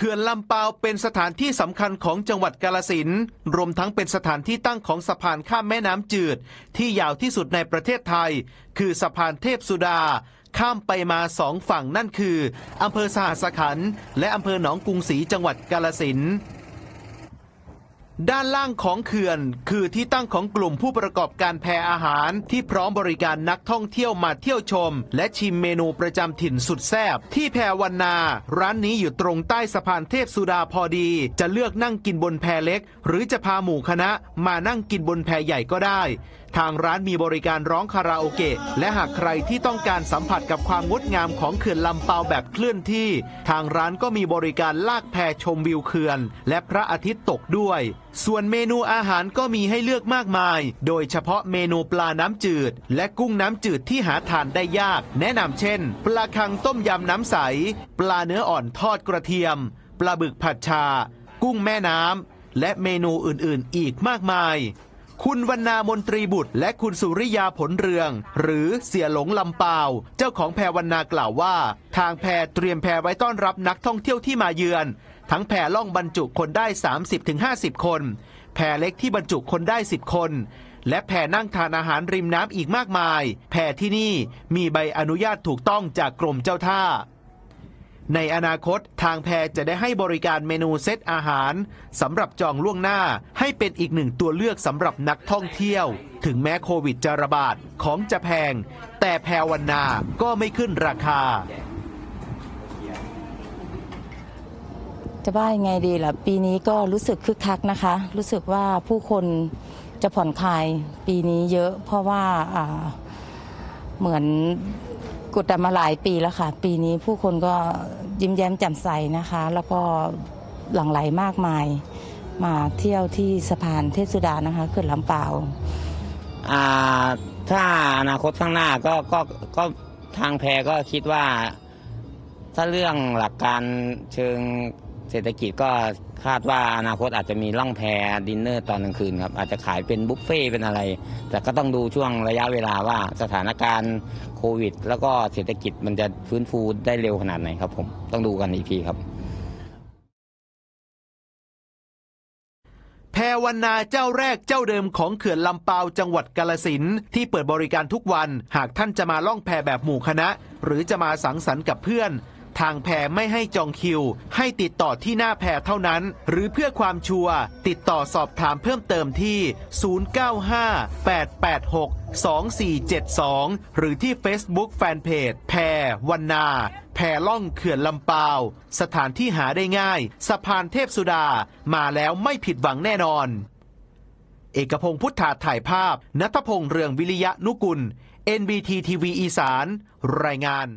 เขื่อนลำปาวเป็นสถานที่สำคัญของจังหวัดกาลสินรวมทั้งเป็นสถานที่ตั้งของสะพานข้ามแม่น้ำจืด ที่ยาวที่สุดในประเทศไทย คือสะพานเทพสุดา ข้ามไปมาสองฝั่งนั่นคืออำเภอสหสขันและอำเภอหนองกรุงศรีจังหวัดกาลสิน ด้านล่างของเขื่อน คือที่ตั้งของกลุ่มผู้ประกอบการแพรอาหารที่พร้อมบริการนักท่องเที่ยวมาเที่ยวชม และชิมเมนูประจำถิ่นสุดแซ่บที่แพรวันนา ร้านนี้อยู่ตรงใต้สะพานเทพสุดาพอดี จะเลือกนั่งกินบนแพเล็ก หรือจะพาหมู่คณะมานั่งกินบนแพใหญ่ก็ได้ทางร้านมีบริการร้องคาราโอเกะ และหากใครที่ต้องการสัมผัสกับความงดงามของเขื่อนลำเปาแบบเคลื่อนที่ ทางร้านก็มีบริการลากแพชมวิวเขื่อน และพระอาทิตย์ตกด้วย ส่วนเมนูอาหารก็มีให้เลือกมากมาย โดยเฉพาะเมนูปลาน้ำจืด และกุ้งน้ำจืดที่หาทานได้ยาก แนะนำเช่น ปลาคังต้มยำน้ำใส ปลาเนื้ออ่อนทอดกระเทียม ปลาบึกผัดชา กุ้งแม่น้ำและเมนูอื่นๆ อีกมากมาย คุณวรรณามนตรีบุตร และคุณสุริยาผลเรือง หรือเสียหลงลำปาว เจ้าของแพรวรรณากล่าวว่า ทางแพรเตรียมแพรไว้ต้อนรับนักท่องเที่ยวที่มาเยือน ทั้งแพรล่องบรรจุคนได้ 30-50 คน แพรเล็กที่บรรจุคนได้ 10 คนและแพรนั่งทานอาหารริมน้ำอีกมากมาย แพรที่นี่มีใบอนุญาตถูกต้องจากกรมเจ้าท่า ในอนาคตทางแพรจะได้ให้บริการเมนูเซตอาหารสำหรับจองล่วงหน้าให้เป็นอีกหนึ่งตัวเลือกสำหรับนักท่องเที่ยว ถึงแม้โควิดจะระบาดของจะแพง แต่แพรวันนาก็ไม่ขึ้นราคา จะว่ายังไงดีล่ะ ปีนี้ก็รู้สึกคึกคักนะคะ รู้สึกว่าผู้คนจะผ่อนคลายปีนี้เยอะ เพราะว่าอ่าเหมือน กดมาหลายปีแล้วค่ะ ปีนี้ผู้คนก็ยิ้มแย้มแจ่มใสนะคะ แล้วก็หลั่งไหลมากมาย มาเที่ยวที่สะพานเทพสุดานะคะเขื่อนลำเปาวอ่าถ้าอนาคตข้างหน้าก็ก็ก็ทางแพรก็คิดว่า ถ้าเรื่องหลักการเชิง เศรษฐกิจก็คาดว่าอนาคตอาจจะมีล่องแพดินเนอร์ตอนกลางคืนครับอาจจะขายเป็นบุฟเฟ่เป็นอะไร แต่ก็ต้องดูช่วงระยะเวลาว่าสถานการณ์โควิด แล้วก็เศรษฐกิจมันจะฟื้นฟูได้เร็วขนาดไหนครับผมต้องดูกันอีกทีครับแพรวนาเจ้าแรกเจ้าเดิมของเขื่อนลำปาวจังหวัดกาลสินที่เปิดบริการทุกวัน หากท่านจะมาล่องแพแบบหมู่คณะ หรือจะมาสังสรรค์กับเพื่อน ทางแพรไม่ให้จองคิว ให้ติดต่อที่หน้าแพรเท่านั้น หรือเพื่อความชัวร์ติดต่อสอบถามเพิ่มเติมที่ 0958862472 หรือที่ Facebook Fanpage แพรวันนา แพล่องเขื่อนลำปาว สถานที่หาได้ง่าย สะพานเทพสุดา มาแล้วไม่ผิดหวังแน่นอน เอกพงศ์พุทธาถ่ายภาพ นัทพงศ์เรืองวิริยะนุกุล NBT ทีวีอีสาน รายงาน